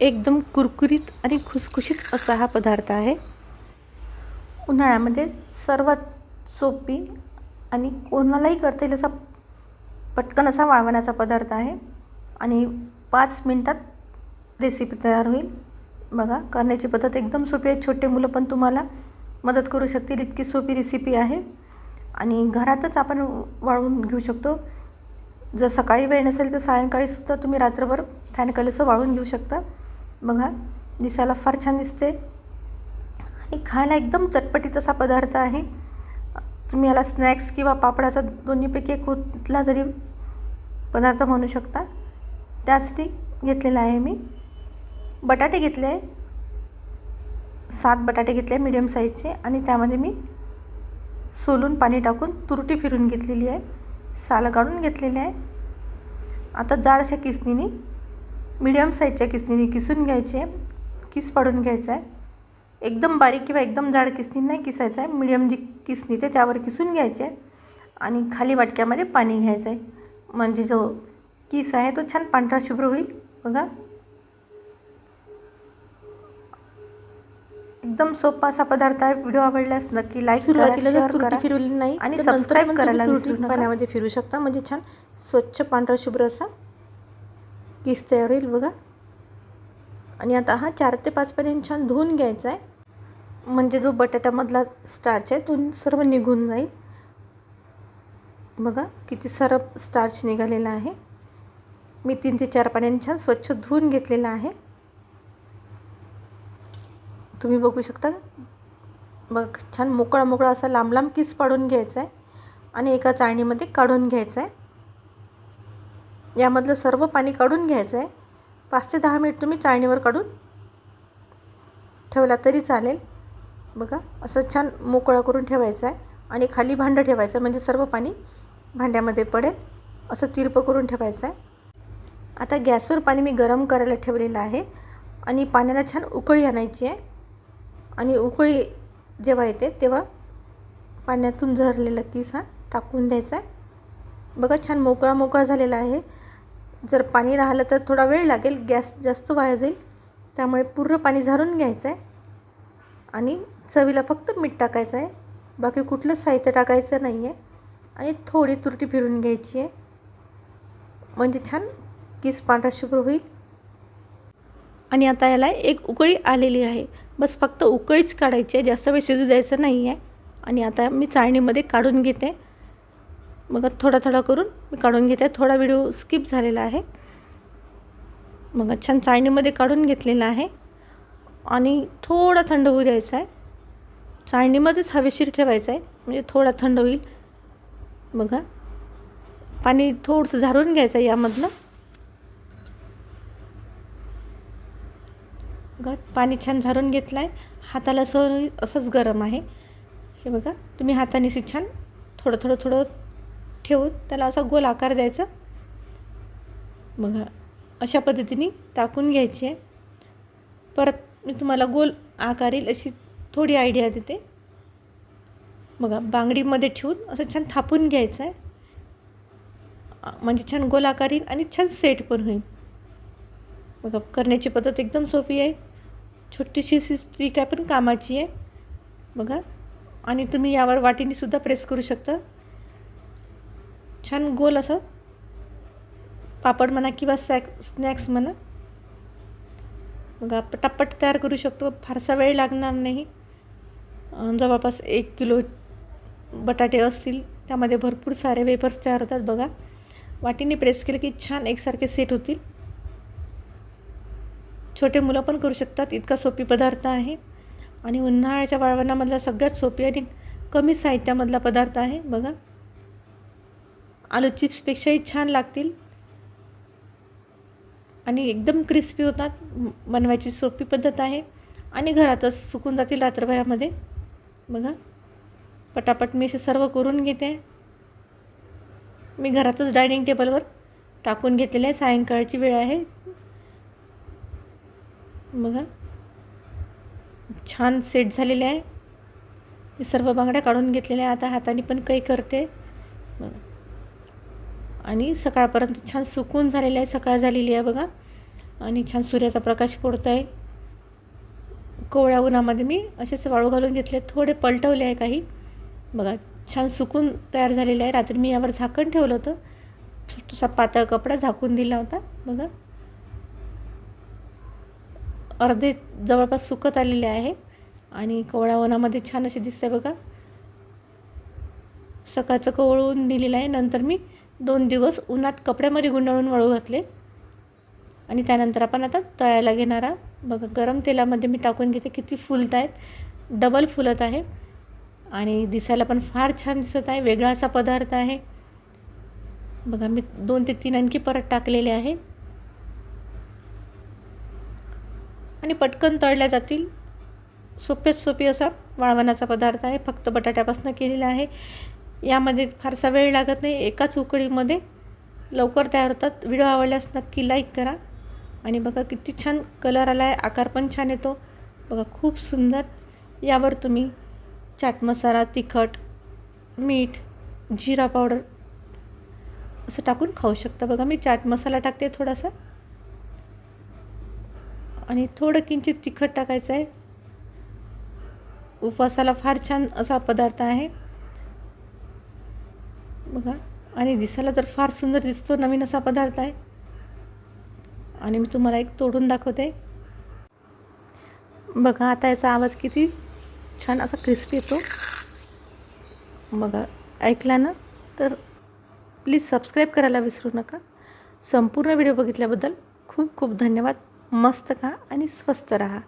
एकदम कुरकुरीत आणि खुसखुशीत असा हा पदार्थ आहे. उन्हाळ्यामध्ये सर्वात सोपी आणि कोणालाही करता येईल असा पटकन असा वाळवण्याचा पदार्थ आहे. आणि पाच मिनटात रेसिपी तयार होईल. बघा करण्याची पद्धत एकदम सोपी आहे. छोटे मुलं पण तुम्हाला मदत करू शकतील. इतकी सोपी रेसिपी आहे. आणि घरातच आपण वाळवून घेऊ शकतो. जर सकाळी वेळ नसेल तर सायंकाळीसुद्धा तुम्ही रात्रभर फॅन असं वाळून घेऊ शकता. बघा दिसायला फार छान दिसते. आणि खायला एकदम चटपटीत असा पदार्थ आहे. तुम्ही याला स्नॅक्स किंवा पापडाचा दोन्हीपैकी कुठला तरी पदार्थ म्हणू शकता. त्यासाठी घेतलेला आहे मी. बटाटे घेतले आहे. सात बटाटे घेतले मीडियम साईजचे आणि त्यामध्ये मी सोलून पाणी टाकून तुरटी फिरून घेतलेली आहे. सालं काढून घेतलेली आहे. आता जाड अशा मीडियम साईजच्या किसणीने किसून घ्यायचे किस पाडून घ्यायचा आहे. एकदम बारीक किंवा एकदम जाड किसणी नाही किसायचं आहे. मीडियम जी किसणी ते त्यावर किसून घ्यायचे आणि खाली वाटक्यामध्ये पाणी घ्यायचं आहे. म्हणजे जो किस आहे तो छान पांढरा शुभ्र होईल. बघा. एकदम सोपा असा पदार्थ आहे. व्हिडिओ आवडल्यास नक्की लाईक सुरुवातीला जर तुरटी फिरवली नाही आणि सबस्क्राईब करायला. पाण्यामध्ये फिरू शकता. म्हणजे छान स्वच्छ पांढरा शुभ्र असा किस तयार होईल बघा. आणि आता हा चार ते पाच पर्यंत छान धुवून घ्यायचा आहे. म्हणजे जो बटाट्यामधला स्टार्च आहे तो सर्व निघून जाईल. बघा किती सारं स्टार्च निघालेला आहे. मी तीन ते चार पाण्याने छान स्वच्छ धुवून घेतलेला आहे. तुम्ही बघू शकता. बघ छान मोकळा मोकळा असा लांब लांब किस पाडून घ्यायचा आहे. आणि एका चाळणीमध्ये काढून घ्यायचा आहे. यामधलं सर्व पाणी काढून घ्यायचं आहे पाच ते दहा मिनिट तुम्ही चाळणीवर काढून ठेवला तरी चालेल. बघा असं छान मोकळं करून ठेवायचं आहे आणि खाली भांडं ठेवायचं आहे म्हणजे सर्व पाणी भांड्यामध्ये पडेल. असं तिरपं करून ठेवायचं आहे आता गॅसवर पाणी मी गरम करायला ठेवलेलं आहे आणि पाण्याला छान उकळी आणायची आहे. आणि उकळी जेव्हा येते तेव्हा पाण्यातून झरलेला किस हा टाकून द्यायचा आहे बघा छान मोकळा मोकळा झालेला आहे. जर पाणी राहिलं तर थोडा वेळ लागेल गॅस जास्त वाया जाईल त्यामुळे पूर्ण पाणी झारून घ्यायचं आहे आणि चवीला फक्त मीठ टाकायचं आहे बाकी कुठलं साहित्य टाकायचं नाही आहे आणि थोडी तुरटी फिरून घ्यायची आहे म्हणजे छान किस पांढरा शुभ्र होईल. आणि आता याला एक उकळी आलेली आहे. बस फक्त उकळीच काढायची आहे. जास्त वेळ शिजू द्यायचं नाही आहे आणि आता मी चाळणीमध्ये काढून घेते. मग थोडा थोडा करून मी काढून घेते. थोडा व्हिडिओ स्किप झालेला आहे. मग छान चाळणीमध्ये काढून घेतलेला आहे. आणि थोडा थंड होऊ द्यायचा आहे. चाळणीमध्येच हवेशीर ठेवायचं आहे. म्हणजे थोडा थंड होईल. बघा. पाणी थोडंसं झारून घ्यायचं आहे यामधलं बघा पाणी छान झारून घेतलं आहे हाताला असं असंच गरम आहे. हे बघा. तुम्ही हाताने छान थोडं थोडं थोडं ठेवून त्याला असा गोल आकार द्यायचा. बघा अशा पद्धतीने टाकून घ्यायची आहे. परत मी तुम्हाला गोल आकार येईल अशी थोडी आयडिया देते. बघा बांगडीमध्ये ठेवून असं छान थापून घ्यायचं आहे. म्हणजे छान गोल आकार येईल आणि छान सेट पण होईल. बघा करण्याची पद्धत एकदम सोपी आहे. छोटीशी अशी काय आहे पण कामाची आहे. बघा आणि तुम्ही यावर वाटीनीसुद्धा प्रेस करू शकता. छान गोल असं. पापड म्हणा किंवा सॅक स्नॅक्स म्हणा. बघा टप्पट तयार करू शकतो. फारसा वेळ लागणार नाही. जवळपास एक किलो बटाटे असतील. त्यामध्ये भरपूर सारे वेपर्स तयार होतात बघा. वाटीने प्रेस केलं की छान एकसारखे सेट होतील. छोटे मुलं पण करू शकतात. इतका सोपी पदार्थ आहे. आणि उन्हाळ्याच्या वाळवणामधला सगळ्यात सोपी आणि कमी साहित्यामधला पदार्थ आहे बघा. आलू चिप्सपेक्षाही छान लागतील. आणि एकदम क्रिस्पी होतात बनवायची सोपी पद्धत आहे. आणि घरातच सुकून जातील रात्रभरामध्ये. बघा पटापट मी असे सर्व करून घेते. मी घरातच डायनिंग टेबलवर टाकून घेतलेले आहे. सायंकाळची वेळ आहे. बघा छान सेट झालेले आहे. मी सर्व बांगड्या काढून घेतलेल्या आहे आता हाताने पण काही करते. बघा. आणि सकाळपर्यंत छान सुकून झालेलं आहे सकाळ झालेली आहे बघा. आणि छान सूर्याचा प्रकाश पडतो आहे कोवळ्या उन्हामध्ये मी असेच वाळू घालून घेतले थोडे पलटवले आहे काही. बघा छान सुकून तयार झालेले आहे. रात्री मी यावर झाकण ठेवलं होतं. छोटासा पातळ कपडा झाकून दिला होता बघा. अर्धे जवळपास सुकत आलेले आहे. आणि कोवळ्या उन्हामध्ये छान असे दिसते बघा. सकाळचं कोवळून दिलेलं आहे. नंतर मी दोन दिवस उन्हात कपड्यामध्ये गुंडाळून वळू घातले. आणि त्यानंतर आपण आता तळायला घेणार बघा गरम तेलामध्ये मी टाकून घेते. किती फुलत आहेत डबल फुलत आहे. आणि दिसायला पण फार छान दिसत आहे. वेगळा असा पदार्थ आहे. बघा मी दोन ते तीन आणखी परत टाकलेले आहे. आणि पटकन तळल्या जातील. सोप्यात सोपी असा वाळवणाचा पदार्थ आहे. फक्त बटाट्यापासून केलेला आहे. यामध्ये फारसा वेळ लागत नाही. एकाच उकळीमध्ये लवकर तयार होतात. व्हिडिओ आवडल्यास नक्की लाईक करा. आणि बघा किती छान कलर आला आहे आकार पण छान येतो. बघा खूप सुंदर. यावर तुम्ही चाट मसाला तिखट मीठ जिरा पावडर असं टाकून खाऊ शकता. बघा मी चाट मसाला टाकते थोडासा. आणि थोडं किंचित तिखट टाकायचं आहे. उपवासाला फार छान असा पदार्थ आहे. बघा. आणि दिसायला तर फार सुंदर दिसतो नवीन असा पदार्थ आहे. आणि मी तुम्हाला एक तोडून दाखवते. बघा आता याचा आवाज किती छान असा क्रिस्पी येतो. बघा ऐकला ना? तर प्लीज सबस्क्राईब करायला विसरू नका. संपूर्ण व्हिडिओ बघितल्याबद्दल खूप खूप धन्यवाद. मस्त खा आणि स्वस्त रहा.